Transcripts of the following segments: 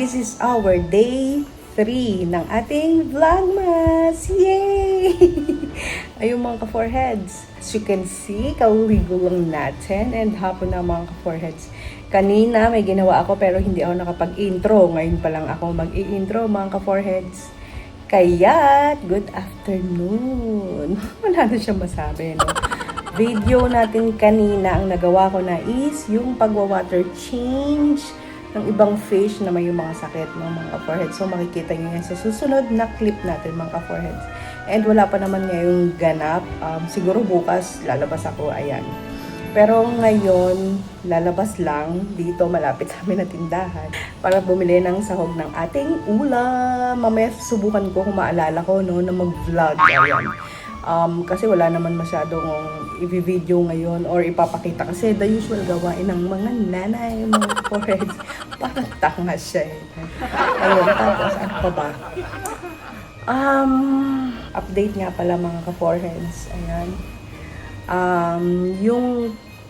This is our day 3 ng ating Vlogmas! Yay! Ayun mga ka-foreheads. As you can see, kauligo lang natin and hapon na mga ka-foreheads. Kanina may ginawa ako pero hindi ako nakapag-intro. Ngayon pa lang ako mag-i-intro mga ka-foreheads. Kaya, good afternoon. Wala na siyang masabi, no? Video natin kanina, ang nagawa ko na is yung pagwa-water change ng ibang fish na may yung mga sakit ng mga forehead. So, makikita nyo yan sa susunod na clip natin, mga foreheads. And wala pa naman ngayong ganap. Um, siguro bukas lalabas ako, ayan. Pero ngayon, lalabas lang dito malapit sa amin na tindahan para bumili ng sahog ng ating ulam. Mamaya subukan ko kung maalala ko no, na mag-vlog. Ayan. Um, kasi wala naman masyadong i-video ngayon or ipapakita kasi the usual gawain ng mga nanay, mga foreheads. Parang tanga siya eh. Ayun, tapos ano pa ba? Um, update nga pala mga ka-foreheads. Ayan. Um, yung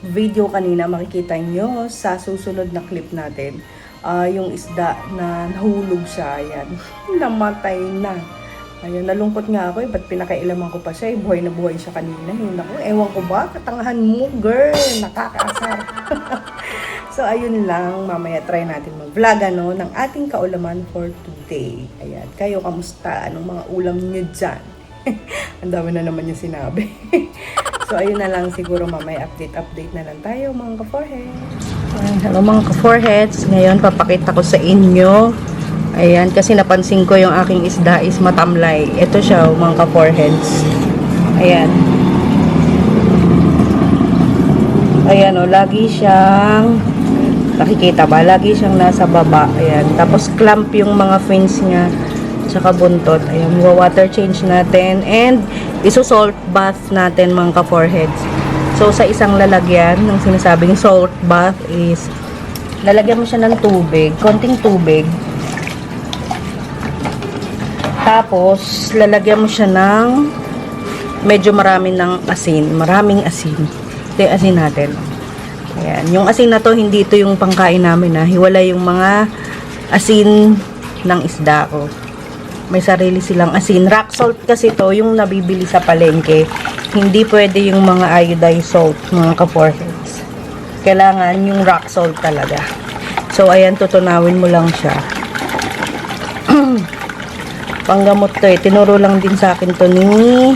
video kanina makikita nyo sa susunod na clip natin. Ah, yung isda na nahulog siya, ayan. Namatay na. Ayun, nalungkot nga ako eh, ba't pinakailaman ko pa siya eh, buhay na buhay siya kanina. Yun ako, ewan ko ba, katangahan mo, girl, nakakaasar. so, ayun lang, mamaya try natin mag-vlog, ano, ng ating kaulaman for today. Ayan, kayo, kamusta? Anong mga ulam niyo dyan? Ang dami na naman yung sinabi. so, ayun na lang, siguro mamaya update-update na lang tayo, mga ka-foreheads. Hello mga ka-foreheads. Ngayon, papakita ko sa inyo Ayan, kasi napansin ko yung aking isda is matamlay. Ito siya, oh, mga ka-foreheads. Ayan. Ayan, o, oh, lagi siyang, nakikita ba? Lagi siyang nasa baba. Ayan. Tapos, clamp yung mga fins niya. Tsaka buntot. Ayan, water change natin. And, iso-salt bath natin, mga ka-foreheads. So, sa isang lalagyan, ng sinasabing salt bath is, lalagyan mo siya ng tubig, konting tubig, tapos, lalagyan mo siya ng medyo marami ng asin. Maraming asin. Ito yung asin natin. Ayan. Yung asin na to, hindi ito yung pangkain namin ha. Hiwala yung mga asin ng isda ko. May sarili silang asin. Rock salt kasi to, yung nabibili sa palengke. Hindi pwede yung mga iodized salt, mga ka-foreheads. Kailangan yung rock salt talaga. So, ayan, tutunawin mo lang siya panggamot to eh. Tinuro lang din sa akin to ni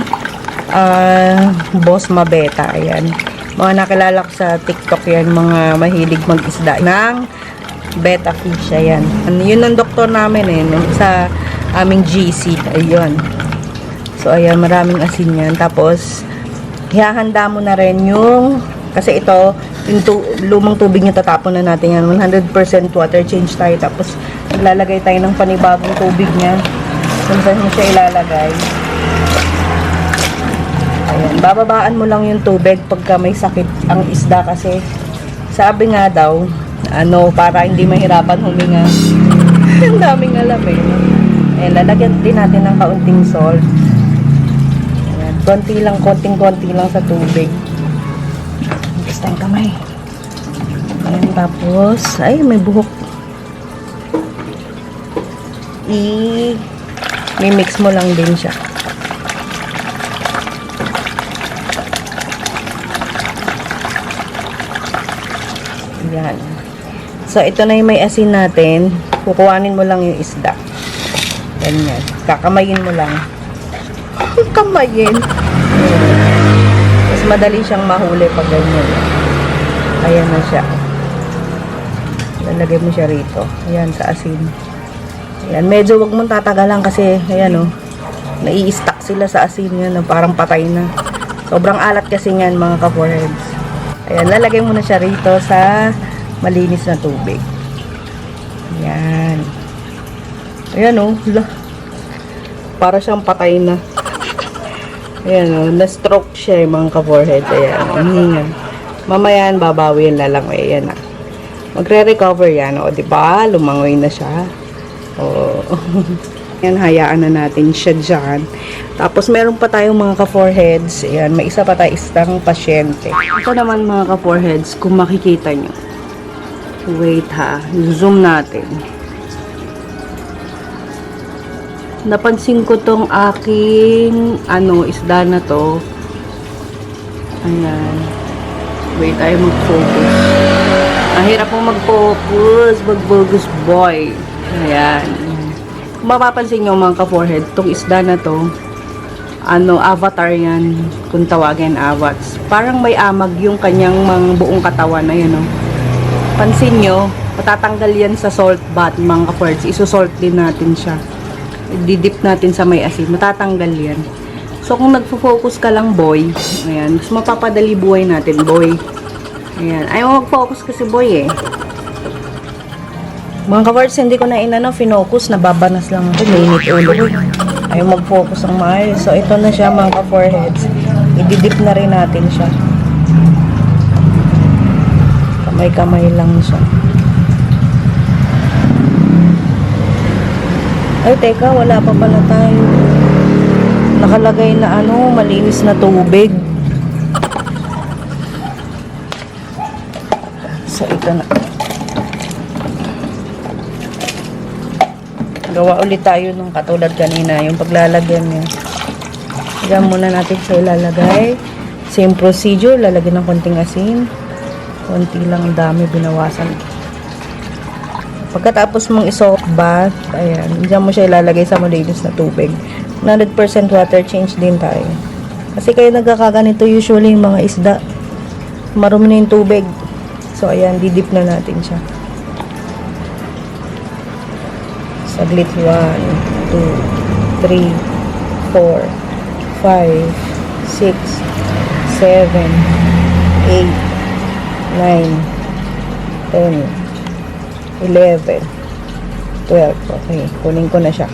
uh, Boss Mabeta. Ayan. Mga nakilala ko sa TikTok yan, mga mahilig mag-isda ng beta fish. Ayan. Yun ang doktor namin eh, no? sa aming GC. Ayun. So, ayan, maraming asin yan. Tapos, ihahanda mo na rin yung kasi ito, yung tu lumang tubig niya tatapon na natin yan. 100% water change tayo. Tapos, naglalagay tayo ng panibagong tubig niya kung saan siya ilalagay. Ayan, bababaan mo lang yung tubig pagka may sakit ang isda kasi sabi nga daw, ano, para hindi mahirapan huminga. ang daming alam eh. Ayan, lalagyan din natin ng kaunting salt. Ayan, konti lang, konting-konti lang sa tubig. Basta yung kamay. Ayan, tapos, ay, may buhok. I mimix mo lang din siya. Yan. So, ito na yung may asin natin. Kukuhanin mo lang yung isda. Ganyan. Kakamayin mo lang. Kamayin. Mas madali siyang mahuli pag ganyan. Ayan na siya. Lalagay mo siya rito. Ayan, sa asin. Ayan, medyo wag mong tatagalan kasi, ayan o, oh, nai-stack sila sa asin yan, oh, parang patay na. Sobrang alat kasi yan mga ka-foreheads. Ayan, lalagay mo na siya rito sa malinis na tubig. Ayan. Ayan o, oh, para siyang patay na. Ayan o, na-stroke siya yung mga ka-foreheads. Ayan, ang hinga. Mamaya yan, babawi yan lalang. Ayan na. Magre-recover yan. O, di ba? Lumangoy na siya. Oh. Yan, hayaan na natin siya dyan. Tapos, meron pa tayong mga ka-foreheads. Ayan, may isa pa tayo isang pasyente. Ito naman mga ka-foreheads, kung makikita nyo. Wait ha, zoom natin. Napansin ko tong aking ano, isda na to. Ayan. Wait, tayo mag-focus. Ang hirap mong mag-focus, mag-focus boy. Ayan. Kung mapapansin nyo mga ka-forehead, tong isda na to, ano, avatar yan, kung tawagin avats. Parang may amag yung kanyang mga buong katawan na yun, no? Pansin nyo, matatanggal yan sa salt bath, mga ka-foreheads. Isusalt din natin siya. Didip natin sa may asin. Matatanggal yan. So, kung nagfo-focus ka lang, boy, ayan, mas mapapadali buhay natin, boy. Ayan. Ayaw mag-focus kasi, boy, eh. Mga kawards, hindi ko na inano, finocus, nababanas lang ako, mainit ulo ko. Ayaw mag-focus ang maayos. So, ito na siya, mga ka-foreheads. Ididip na rin natin siya. Kamay-kamay lang siya. Ay, teka, wala pa pala tayo. Nakalagay na ano, malinis na tubig. So, ito na. Gawa ulit tayo nung katulad kanina, yung paglalagyan niya. Diyan muna natin siya ilalagay. Same procedure, lalagyan ng konting asin. Konti lang ang dami, binawasan. Pagkatapos mong isoak bath, ayan, diyan mo siya ilalagay sa malinis na tubig. 100% water change din tayo. Kasi kayo nagkakaganito usually yung mga isda. Marumi na yung tubig. So, ayan, didip na natin siya. Saglit. 1, 2, 3, 4, 5, 6, 7, 8, 9, 10, 11, 12. Okay, kunin ko na siya.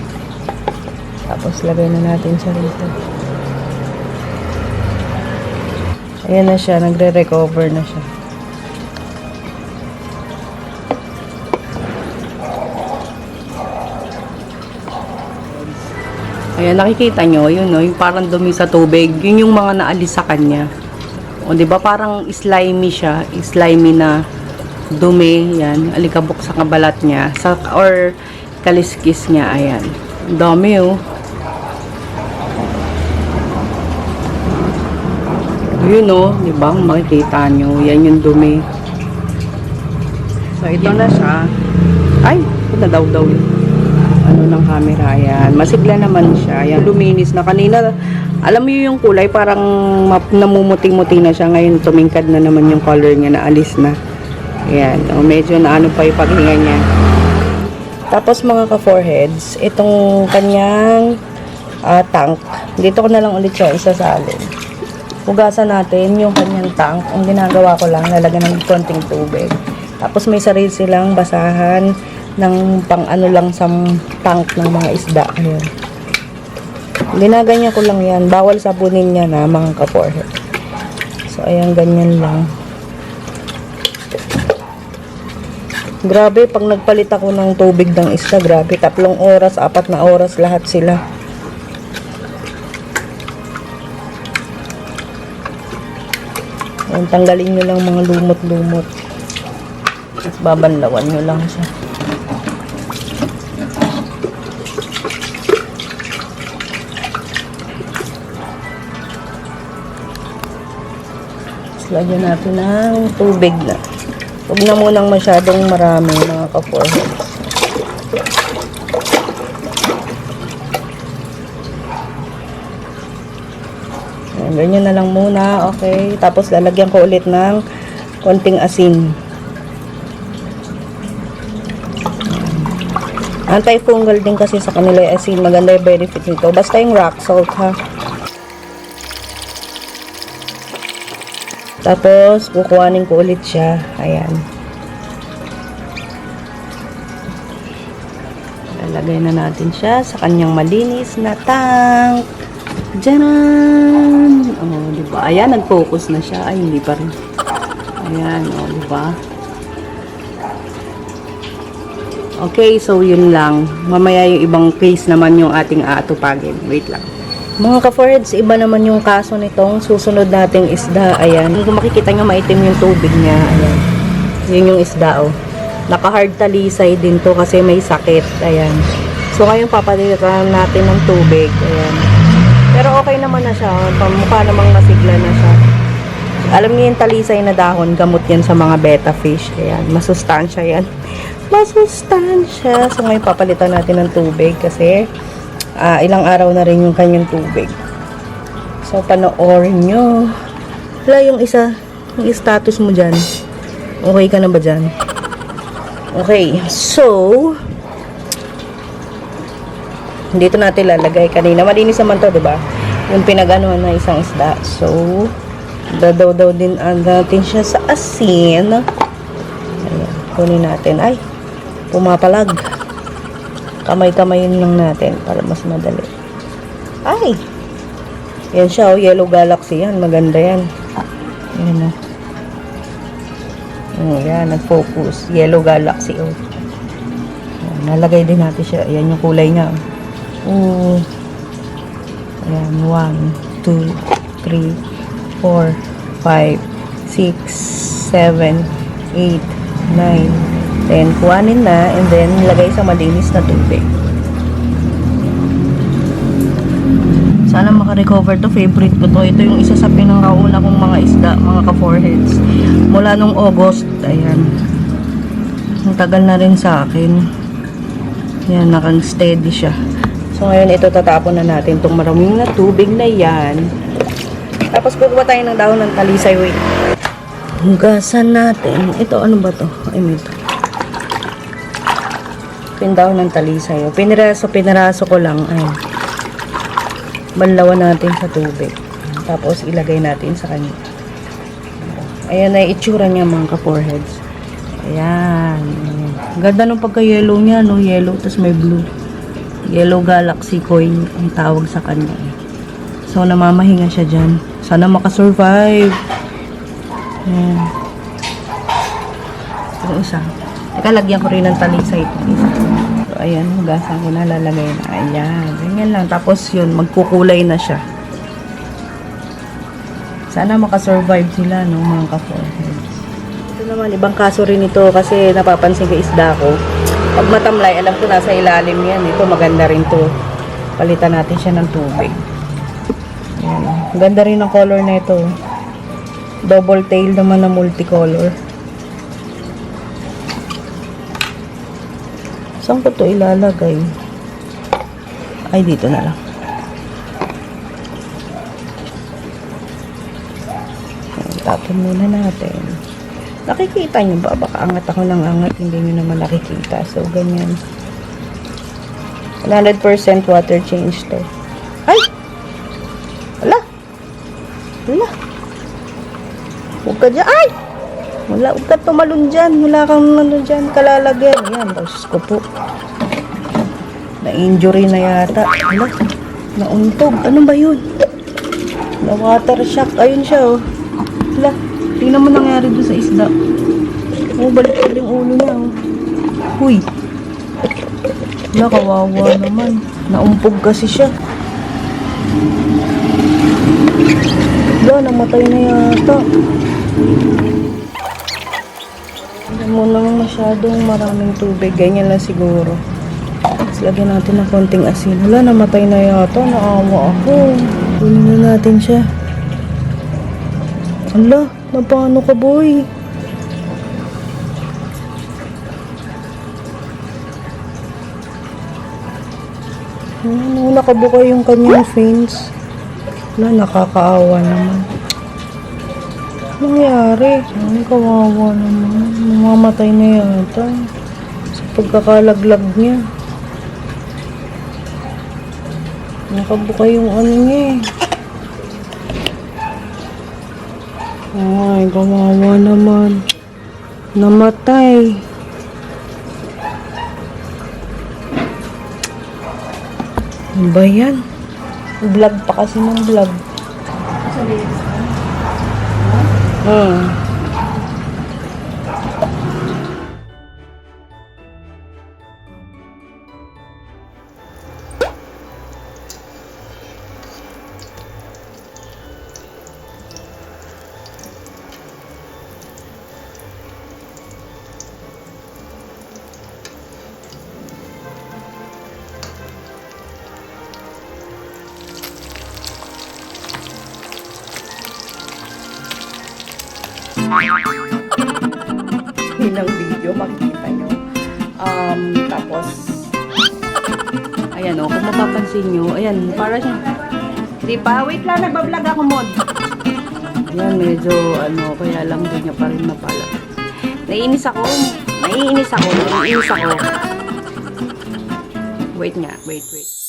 Tapos, lagay na natin siya rito. Ayan na siya, nagre-recover na siya. Ayan, nakikita nyo, yun, no, yung parang dumi sa tubig, yun yung mga naalis sa kanya. O, di ba parang slimy siya, slimy na dumi, yan, alikabok sa kabalat niya, sa, or kaliskis niya, ayan. Dami, oh. Yun, oh, di ba, makikita nyo, yan yung dumi. So, ito na siya. Ay, ito na daw daw yun ano ng camera. Ayan. Masigla naman siya. Ayan. Luminis na. Kanina, alam mo yung kulay, parang namumuti-muti na siya. Ngayon, tumingkad na naman yung color niya. Naalis na. Ayan. O, medyo na ano pa yung paghinga niya. Tapos mga ka-foreheads, itong kanyang ah, tank. Dito ko na lang ulit siya isasalin. Hugasan natin yung kanyang tank. Ang ginagawa ko lang, lalagyan ng konting tubig. Tapos may sarili silang basahan ng pang ano lang sa tank ng mga isda. Ayan. Ginaganyan ko lang yan. Bawal sabunin niya na mga ka-forehead. So, ayan, ganyan lang. Grabe, pag nagpalit ako ng tubig ng isda, grabe, tatlong oras, apat na oras, lahat sila. Ayan, tanggalin nyo lang mga lumot-lumot. Tapos babanlawan nyo lang siya. Lagyan natin ng tubig na. Huwag na munang masyadong marami mga ka-foreheads. Ganyan na lang muna. Okay. Tapos lalagyan ko ulit ng konting asin. Anti-fungal din kasi sa kanila yung asin. Maganda yung benefit nito. Basta yung rock salt ha. Tapos, kukuhanin ko ulit siya. Ayan. Lalagay na natin siya sa kanyang malinis na tank. Diyan! Oh, di ba? Ayan, nag-focus na siya. Ay, hindi pa rin. Ayan, oh, di ba? Okay, so yun lang. Mamaya yung ibang case naman yung ating aatupagin. Wait lang. Mga ka-foreheads, iba naman yung kaso nitong susunod nating isda. Ayan. Kung makikita nyo, maitim yung tubig niya. Ayan. Yun yung isda, oh. Naka-hard talisay din to kasi may sakit. Ayan. So, ngayon papalitan natin ng tubig. Ayan. Pero okay naman na siya. Mukha namang masigla na siya. Alam niyo yung talisay na dahon, gamot yan sa mga betta fish. Ayan, masustansya yan. Masustansya. So ngayon papalitan natin ng tubig kasi ah, ilang araw na rin yung kanyang tubig. So panoorin nyo. Wala yung isa, yung status mo dyan. Okay ka na ba dyan? Okay, so dito natin lalagay kanina. Malinis naman to, di ba? Yung pinag-anuhan na isang isda. So, dadaw-daw din natin siya sa asin. Ayan, kunin natin. Ay, pumapalag. Kamay-kamayin lang natin para mas madali. Ay! Yan siya, oh, Yellow Galaxy yan. Maganda yan. Ayan, oh. Oh, yan, nag-focus. Yellow Galaxy, oh. Ayan, nalagay din natin siya. Ayan yung kulay niya. Oh. Ayan, 1, 2, 3, 4, 5, 6, 7, 8, 9, 10. Kuhanin na and then lagay sa malinis na tubig. Sana makarecover to. Favorite ko to. Ito yung isa sa pinakauna kong mga isda, mga ka-foreheads. Mula nung August. Ayan. Ang tagal na rin sa akin. Yan, nakang steady siya. So, ngayon ito tatapon na natin itong maraming na tubig na yan. Tapos kukuha tayo ng dahon ng talisay. Wait. Hugasan natin. Ito, ano ba to? Ay, may ito. Pindaw ng talisay. Piniraso, piniraso ko lang. Ayun. Banlawan natin sa tubig. Tapos ilagay natin sa kanya. Ayan na itsura niya mga ka-foreheads. Ayan. Ganda nung pagka-yellow niya, no? Yellow, tapos may blue. Yellow Galaxy coin ang tawag sa kanya. So, namamahinga siya dyan. Sana makasurvive. Ayan. Yung isa. Teka, lagyan ko rin ng talisay ito. Ayan, hugasan ko na, lalagay na. Ayan, ganyan lang. Tapos yun, magkukulay na siya. Sana makasurvive sila, no, mga ka-forehead. Ito naman, ibang kaso rin ito kasi napapansin ko isda ko. Pag matamlay, alam ko nasa ilalim yan. Ito, maganda rin to. Palitan natin siya ng tubig. Ayan. Ganda rin ang color na ito. Double tail naman na multicolor. Saan ko to ilalagay? Ay, dito na lang. Tapon muna natin. Nakikita nyo ba? Baka angat ako ng angat, hindi nyo naman nakikita. So, ganyan. 100% water change to. Ay! Wala! Wala! Huwag ka dyan. Ay! Wala, huwag ka tumalon dyan. Wala kang ano dyan, kalalagyan. Yan, Diyos ko po. Na-injury na yata. Wala, nauntog. Ano ba yun? Na-water shock. Ayun siya, oh. Wala, tingnan mo nangyari doon sa isda. Oh, balik yung ulo niya, oh. Huy. Wala, kawawa naman. Naumpog kasi siya. Wala, namatay na yata. Mo naman masyadong maraming tubig. Ganyan lang siguro. Tapos lagyan natin ng konting asin. Wala, namatay na yata. Naawa ako. Kunin na natin siya. Ala, na paano ka boy? Ano, nakabuka yung kanyang fins. Wala, nakakaawa naman. Nangyari? Ay, kawawa naman. Mamamatay na yata. Sa pagkakalaglag niya. Nakabuka yung ano niya eh. Ay, kawawa naman. Namatay. Ano ba yan? Vlog pa kasi ng vlog. Oh. Hmm. kaninang video, makikita nyo. Um, tapos, ayan o, kung mapapansin nyo, ayan, para siya, di pa, wait lang, nagbablog ako mod. Ayan, medyo, ano, kaya lang din niya pa rin mapala. Naiinis ako, naiinis ako, naiinis ako. Wait nga, wait, wait.